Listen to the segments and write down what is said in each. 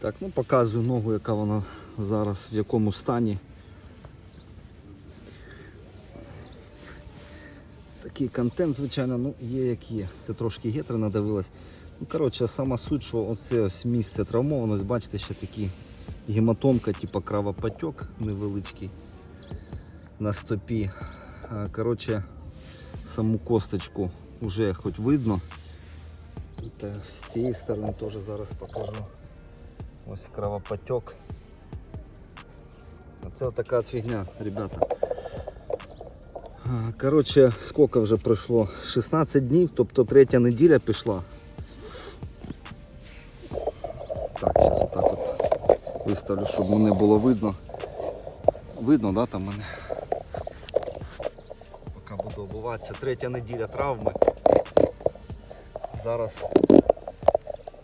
Так, ну показую ногу, яка вона зараз, в якому стані. Такий контент, звичайно, ну є як є. Це трошки гетри надавилось. Ну, коротше, сама суть, що оце ось місце травмованості, бачите, ще такі гематомка, типу кровопотек невеличкий на стопі. Коротше, саму косточку вже хоч видно. З цієї сторони теж зараз покажу. Ось кровопотек. А це така от фігня, ребята. Коротше, скільки вже пройшло? 16 днів, тобто третя неділя пішла. Так, зараз отак от виставлю, щоб мене було видно. Видно, да, там мене? Поки буду обуватися. Третя неділя травми. Зараз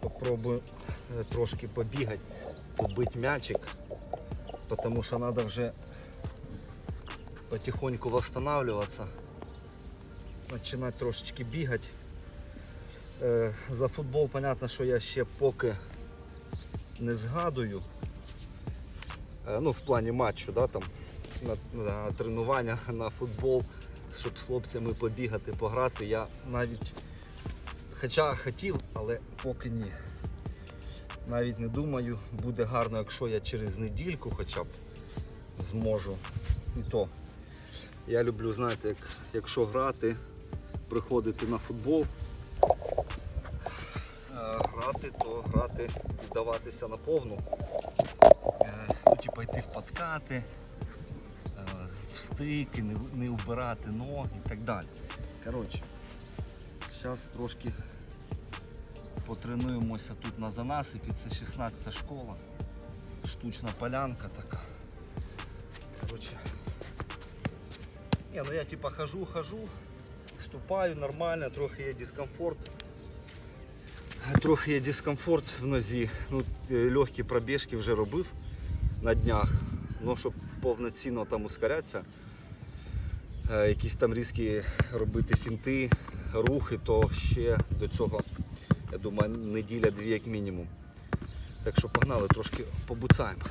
попробую трошки побігати, побити м'ячик, тому що треба вже потихоньку восстанавливаться, починати трошечки бігати. Е, За футбол, понятно, що я ще поки не згадую. Е, Ну, в плані матчу, да, там, на, на тренування, на футбол, щоб з хлопцями побігати, пограти. Я навіть хоча хотів, але поки ні. Навіть не думаю, буде гарно, якщо я через недільку хоча б зможу. І то. Я люблю, знаєте, як, якщо грати, приходити на футбол, е, грати, то грати, віддаватися на повну. Е, Ну, типу, йти в подкати, е, в стики, не, не вбирати ноги і так далі. Коротше, зараз трошки потренуємося тут на занасипі. Це 16 школа. Штучна полянка така. Коротше. Ні, ну я типа хожу, хожу, ступаю нормально, трохи є дискомфорт. Трохи є дискомфорт в нозі. Ну, е, легкі пробіжки вже робив на днях. Ну, щоб повноцінно там ускорятися, е, якісь там різкі робити фінти, рухи, то ще до цього, я думаю, неділя-дві як мінімум. Так що погнали, трошки побуцаємо.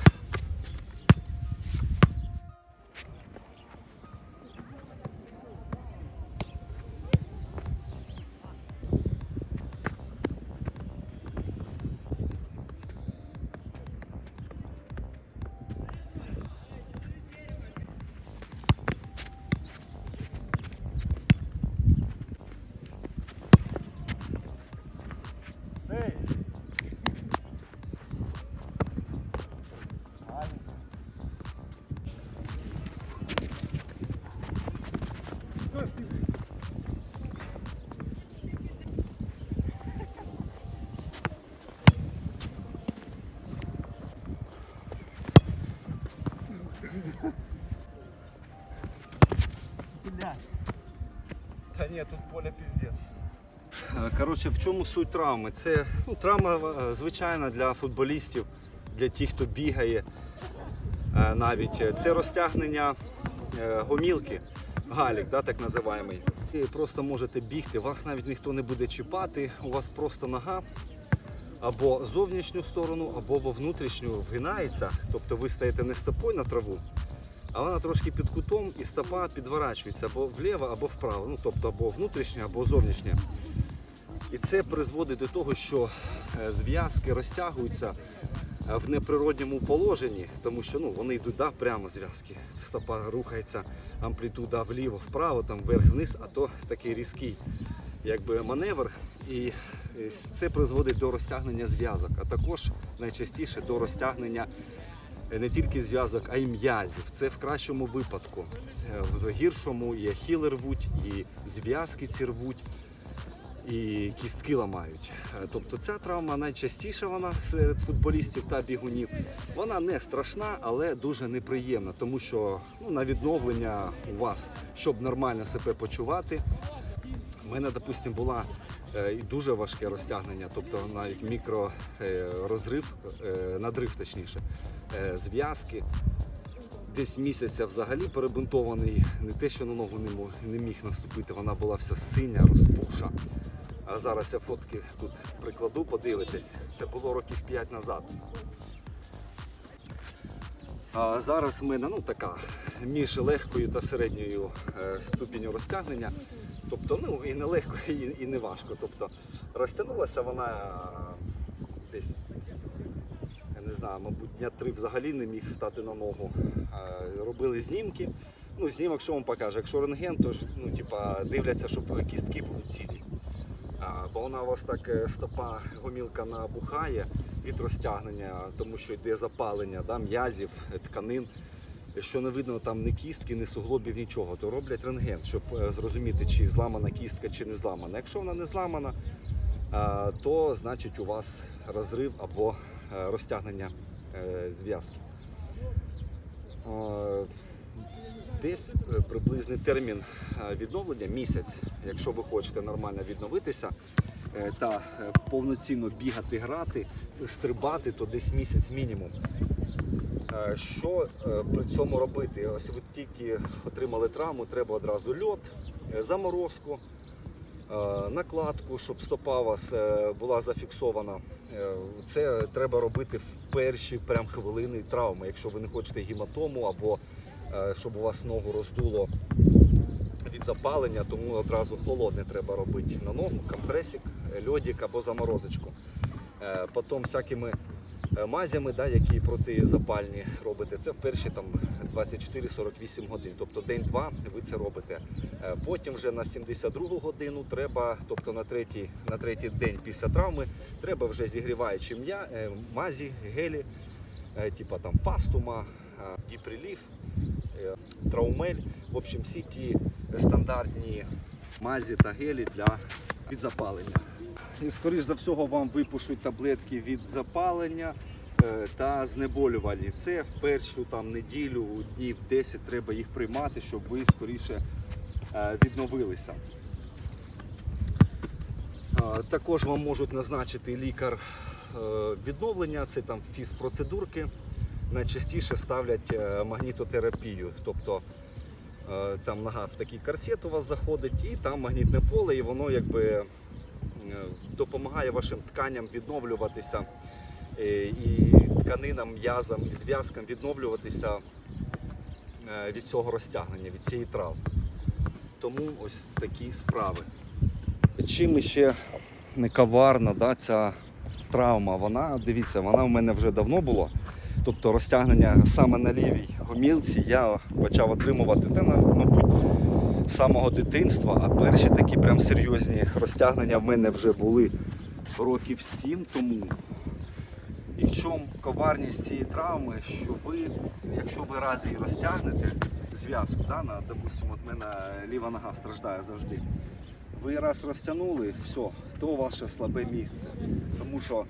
Коротше, в чому суть травми? Це ну, травма е, звичайна для футболістів, для тих, хто бігає е, навіть. Це розтягнення е, гомілки, галік, да, так називаємо. Ви просто можете бігти, вас навіть ніхто не буде чіпати, у вас просто нога або зовнішню сторону, або во внутрішню вгинається. Тобто ви стаєте не стопою на траву, а вона трошки під кутом і стопа підворачується або вліво, або вправо. Ну, тобто або внутрішня, або зовнішня. І це призводить до того, що е, зв'язки розтягуються е, в неприродньому положенні, тому що ну, вони йдуть да, прямо зв'язки. Стопа рухається амплітуда вліво, вправо, там вверх-вниз, а то такий різкий якби, маневр. І е, це призводить до розтягнення зв'язок, а також найчастіше до розтягнення не тільки зв'язок, а й м'язів. Це в кращому випадку. В гіршому і ахіли рвуть, і зв'язки ці рвуть і кістки ламають. Е, Тобто ця травма найчастіша вона серед футболістів та бігунів. Вона не страшна, але дуже неприємна, тому що ну, на відновлення у вас, щоб нормально себе почувати. У мене, допустим, була е, і дуже важке розтягнення, тобто навіть мікророзрив, надрив точніше, е, зв'язки. Десь місяця взагалі перебунтований, не те, що на ногу не міг наступити, вона була вся синя, розпухша. А зараз я фотки тут прикладу, подивитесь. Це було років 5 назад. А зараз в мене ну, така між легкою та середньою е, ступінню розтягнення. Тобто, ну і не легко, і, і не важко. Тобто розтягнулася вона десь, я не знаю, мабуть, дня три взагалі не міг стати на ногу. Робили знімки. Ну, знімок, що вам покаже? Якщо рентген, то ну, типа, дивляться, щоб кістки були цілі. Бо вона у вас так е, стопа гомілка набухає від розтягнення, тому що йде запалення да, м'язів, е, тканин. Що не видно там ні кістки, ні суглобів, нічого, то роблять рентген, щоб е, зрозуміти, чи зламана кістка, чи не зламана. Якщо вона не зламана, то значить у вас розрив або е, розтягнення е, зв'язки. Десь е, приблизний термін е, відновлення місяць, якщо ви хочете нормально відновитися е, та повноцінно бігати, грати, стрибати, то десь місяць мінімум. Що при цьому робити? Ось ви тільки отримали травму, треба одразу льот, заморозку, накладку, щоб стопа у вас була зафіксована. Це треба робити в перші прям хвилини травми, якщо ви не хочете гематому або щоб у вас ногу роздуло від запалення, тому одразу холодне треба робити на ногу, компресик, е, льодик або заморозочку. Е, Потім всякими е, мазями, да, які протизапальні робите, це в перші 24-48 годин. Тобто день-два ви це робите. Е, Потім вже на 72 годину треба, тобто на третій, на третій день після травми, треба вже зігріваючи м'я, е, мазі, гелі, е, типа там фастума, е, діприліф, е, траумель. В общем, всі ті стандартні мазі та гелі для від запалення. І скоріш за всього вам випишуть таблетки від запалення е, та знеболювальні. Це в першу там неділю, днів 10 треба їх приймати, щоб ви скоріше відновилися. Також вам можуть назначити лікар відновлення, це там фізпроцедурки. Найчастіше ставлять е, магнітотерапію. Тобто е, там нога в такий корсет у вас заходить, і там магнітне поле, і воно якби е, допомагає вашим тканям відновлюватися і тканинам, м'язам і зв'язкам відновлюватися від цього розтягнення, від цієї травми. Тому ось такі справи. Чим ще не коварна да, ця травма, вона, дивіться, вона в мене вже давно була. Тобто розтягнення саме на лівій гомілці я почав отримувати та, мабуть, з самого дитинства, а перші такі прям серйозні розтягнення в мене вже були років сім тому. І в чому коварність цієї травми, що ви, якщо ви раз її розтягнете, зв'язку, допустимо, от мене ліва нога страждає завжди. Ви раз розтягнули, все, то ваше слабе місце. Тому що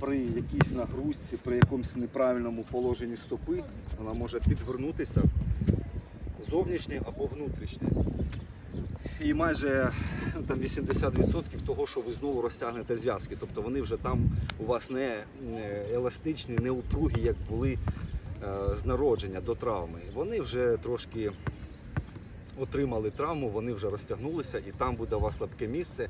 при якійсь нагрузці, при якомусь неправильному положенні стопи, вона може підвернутися зовнішнє або внутрішнє. І майже там 80% того, що ви знову розтягнете зв'язки. Тобто вони вже там у вас не не еластичні, не упругі, як були е, з народження до травми. Вони вже трошки отримали травму, вони вже розтягнулися, і там буде у вас слабке місце.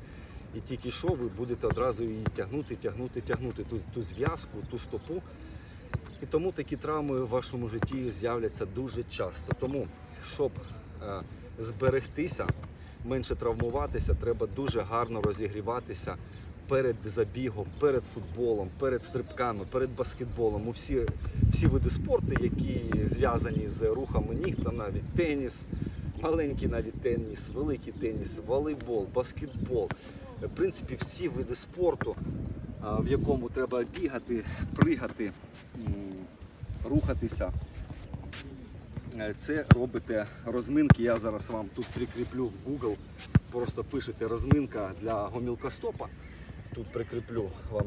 І тільки що ви будете одразу її тягнути, тягнути, тягнути ту, ту зв'язку, ту стопу. І тому такі травми в вашому житті з'являться дуже часто. Тому, щоб е, зберегтися, менше травмуватися, треба дуже гарно розігріватися перед забігом, перед футболом, перед стрибками, перед баскетболом. У всі, всі види спорту, які зв'язані з рухами ніг, там навіть теніс, маленький навіть теніс, великий теніс, волейбол, баскетбол. В принципі, всі види спорту, в якому треба бігати, пригати, рухатися. Е, Це робите розминки. Я зараз вам тут прикріплю в Google. Просто пишете розминка для гомілкостопа. Тут прикріплю вам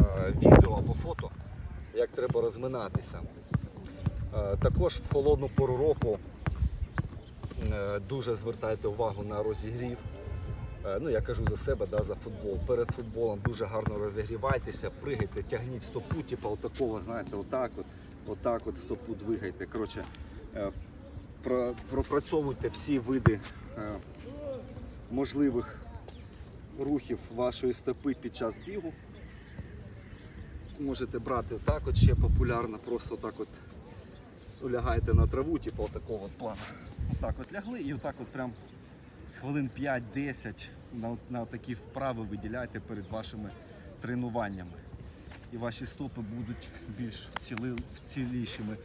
е, відео або фото, як треба розминатися. Е, Також в холодну пору року дуже звертайте увагу на розігрів. Е, Ну, я кажу за себе, да, за футбол. Перед футболом дуже гарно розігрівайтеся, пригайте, тягніть стопу, типу отакого, знаєте, отак от, отак от стопу двигайте. Коротше, е, про- пропрацьовуйте всі види е, можливих рухів вашої стопи під час бігу. Можете брати так от ще популярно, просто так от лягаєте на траву, типу такого от плану. Отак от лягли і отак от прям хвилин 5-10 на, на такі вправи виділяйте перед вашими тренуваннями. І ваші стопи будуть більш вціли, вцілішими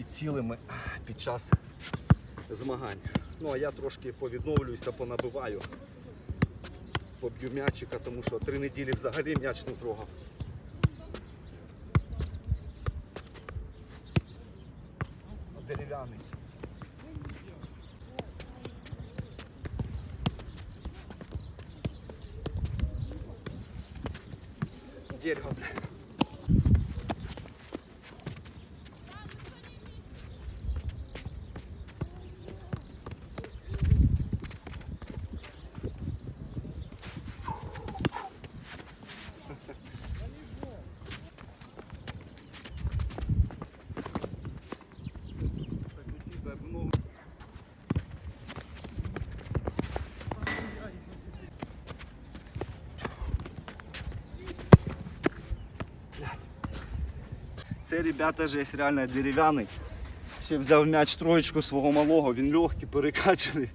і цілими під час змагань. Ну а я трошки повідновлююся, понабиваю, поб'ю м'ячика, тому що три неділі взагалі м'яч не трогав. Дерев'яний. Дерево, бля. Так, у тебя много. Блядь. Це, ребята, жесть реально дерев'яний. Ще взяв м'яч троєчку свого малого, він легкий, перекачаний.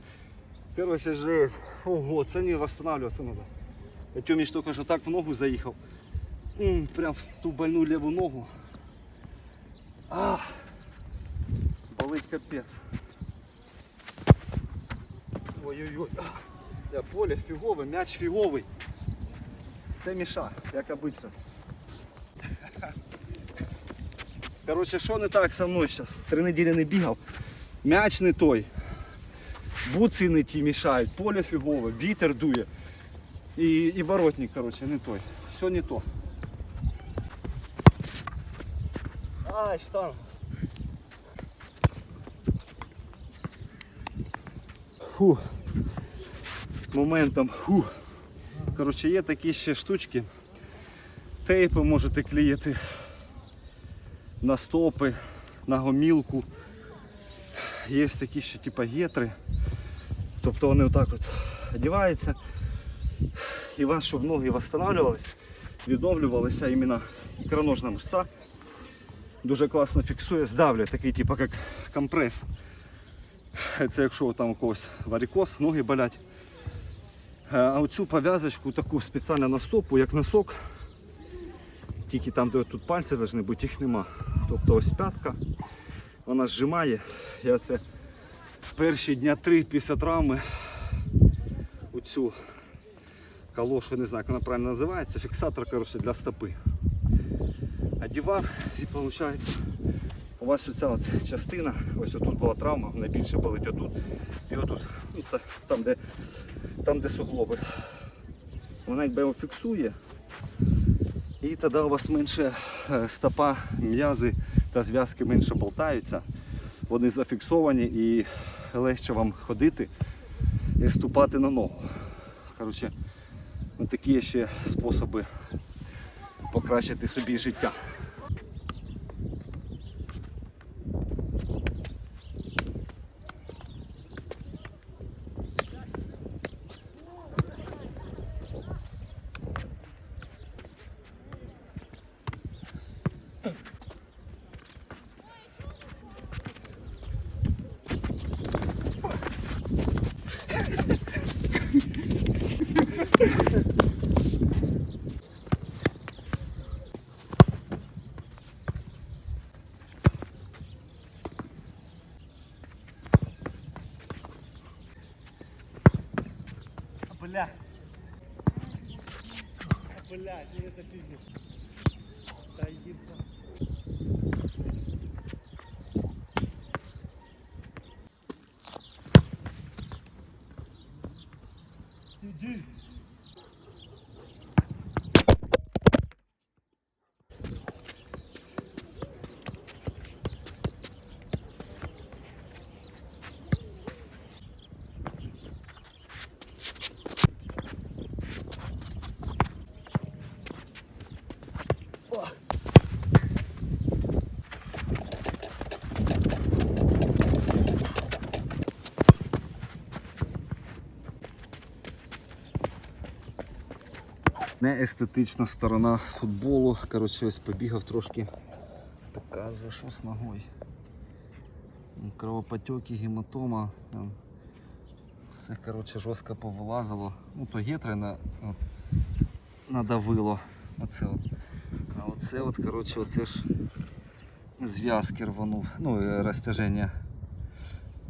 Короче, жесть. Ого, це не восстанавливаться надо. Я Тьоміч тільки що так в ногу заїхав. М, Прям в ту больну ліву ногу. А, болить капець. Ой-ой-ой. Поле фігове, м'яч фіговий. Це міша, як обично. Короче, що не так со мною зараз? Три неділі не бігав. М'яч не той. Буци не ті мішають, поле фігове, вітер дує. І, і воротник, короче, не той. Все не то. Ай, штанг. Фу. Моментом. Фу. Коротше, є такі ще штучки. Тейпи можете клеїти на стопи, на гомілку. Є такі ще типа гетри. Тобто вони отак от одягаються. І вас, щоб ноги восстанавливались, відновлювалися іменно ікроножна мышця. Дуже класно фіксує, здавлює, такий типу як компрес. Це якщо там у когось варикоз, ноги болять. Е, А оцю пов'язочку таку спеціально на стопу, як носок. Тільки там, де тут пальці повинні бути, їх нема. Тобто ось п'ятка, вона зжимає. Я це перші дня три після травми оцю калошу, не знаю, як вона правильно називається, фіксатор коротше, для стопи. Одівав і виходить, у вас оця от частина, ось отут була травма, найбільше болить отут і отут, ну, та- там, де, там, де суглоби. Вона якби його фіксує, і тоді у вас менше е, стопа, м'язи та зв'язки менше болтаються. Вони зафіксовані і легше вам ходити і ступати на ногу. Коротше, такі ще способи покращити собі життя. Блядь, ну это пиздец. Да Неестетична сторона футболу. Коротше, ось побігав трошки. Показую, що з ногою. Кровопотеки, гематома. Там. Все коротше, жорстко повилазило. Ну, то гетри на, от, надавило. Оце от. А оце от, коротше, оце ж зв'язки рванув. Ну, розтяження.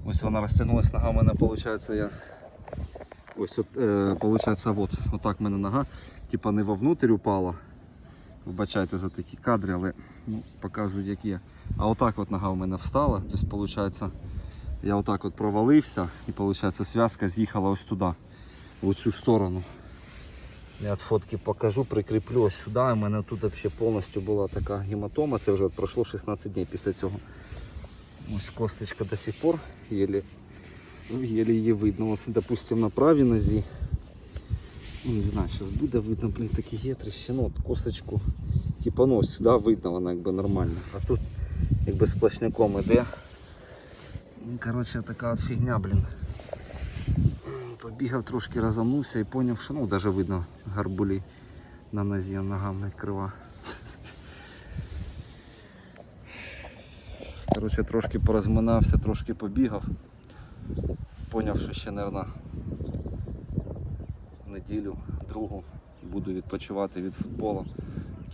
Ось вона розтягнулась, нога в мене, виходить, я. Ось от, е, получається, от, отак в мене нога, типа не вовнутрь упала. Вибачайте за такі кадри, але ну, показують як є. А отак от нога в мене встала. Тобто, виходить, я отак от провалився і виходить, зв'язка з'їхала ось туди, в цю сторону. Я от фотки покажу, прикріплю ось сюди. У мене тут взагалі повністю була така гематома. Це вже пройшло 16 днів після цього. Ось косточка до сих пор єлі, ну, єлі її видно. Ось, допустим, на правій нозі. Не знаю, зараз буде видно, блін, такі гетрищі. Ну, от косточку, типа, ну, сюди видно, вона якби нормально. А тут якби сплошняком іде. Коротше, така от фігня, блін. Побігав трошки, розомнувся і зрозумів, що ну, навіть видно гарбулі на нозі, нога навіть крива. Коротше, трошки порозминався, трошки побігав. Поняв, що ще, мабуть, неділю, другу буду відпочивати від футболу.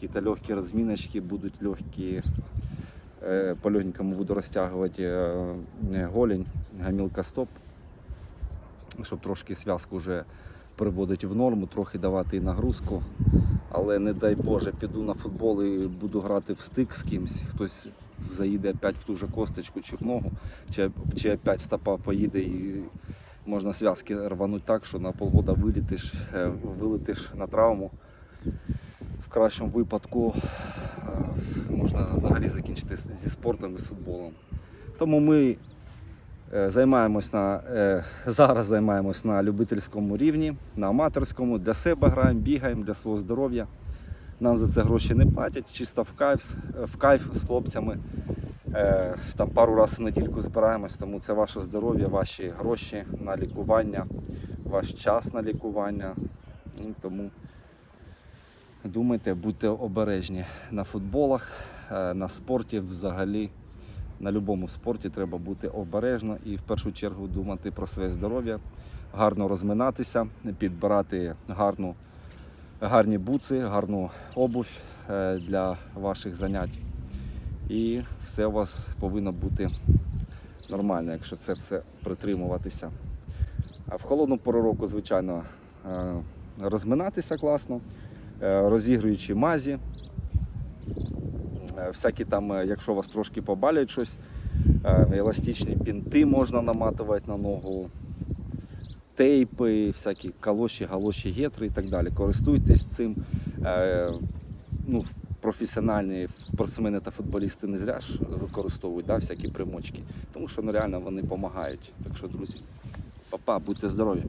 Якісь легкі розміночки, будуть легкі. Е, По легенькому буду розтягувати е, голень, гамілка стоп, щоб трошки зв'язку вже приводити в норму, трохи давати і нагрузку. Але не дай Боже, піду на футбол і буду грати в стик з кимсь. Хтось заїде опять в ту же косточку чи в ногу, чи, чи опять стопа поїде і можна зв'язки рванути так, що на полгода вилітиш, е, вилетиш на травму. В кращому випадку е, можна взагалі закінчити зі спортом і з футболом. Тому ми е, займаємось на, зараз займаємось на любительському рівні, на аматорському, для себе граємо, бігаємо, для свого здоров'я. Нам за це гроші не платять, чисто в кайф, в кайф з хлопцями. Е, Там пару разів в недільку збираємось, тому це ваше здоров'я, ваші гроші на лікування, ваш час на лікування. Ну, Тому думайте, будьте обережні на футболах, е, на спорті взагалі. На будь-якому спорті треба бути обережно і в першу чергу думати про своє здоров'я, гарно розминатися, підбирати гарну, гарні буци, гарну обувь е, для ваших занять. І все у вас повинно бути нормально, якщо це все притримуватися. А в холодну пору року, звичайно, е, розминатися класно, е, розігруючи мазі. Е, Всякі там, якщо вас трошки побалять щось, еластичні бінти можна наматувати на ногу, тейпи, всякі калоші, галоші, гетри і так далі. Користуйтесь цим. Ну, професіональні спортсмени та футболісти не зря ж використовують да, всякі примочки, тому що ну, реально вони допомагають. Так що, друзі, папа, будьте здорові!